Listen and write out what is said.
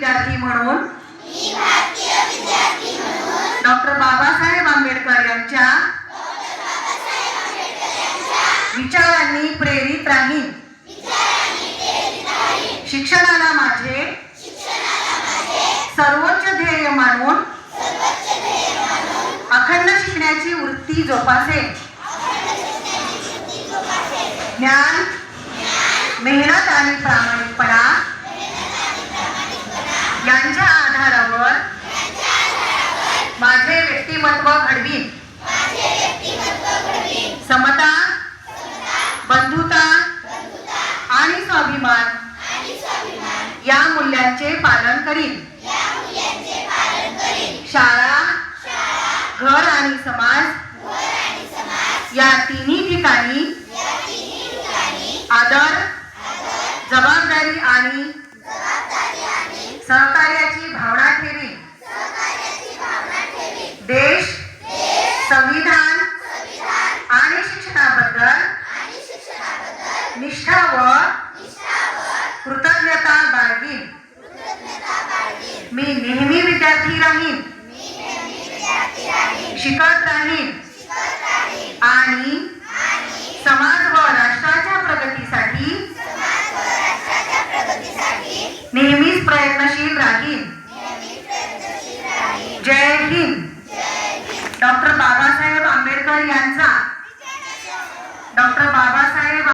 विद्यार्थी म्हणून? डॉक्टर बाबासाहेब आंबेडकर यांच्या विचारांनी प्रेरित राहीन. शिक्षणाला माझे सर्वोच्च ध्येय मानून अखंड शिकण्याची वृत्ती जोपासेल ज्ञान मेहनत आणि प्रामाणिकपणा स्वाभिमान या मूल्यांचे पालन करीन. शाळा घर आणि समाज या तिन्ही ठिकाणी आदर जबाबदारी आणि बाळगीन मी नेहमी विद्यार्थी राहीन. शिकत राहीन. आणि समाज व राष्ट्राच्या प्रगतीसाठी नेहमीच प्रयत्नशील राहीन. जय हिंद. डॉक्टर बाबासाहेब आंबेडकर यांचा. डॉक्टर बाबासाहेब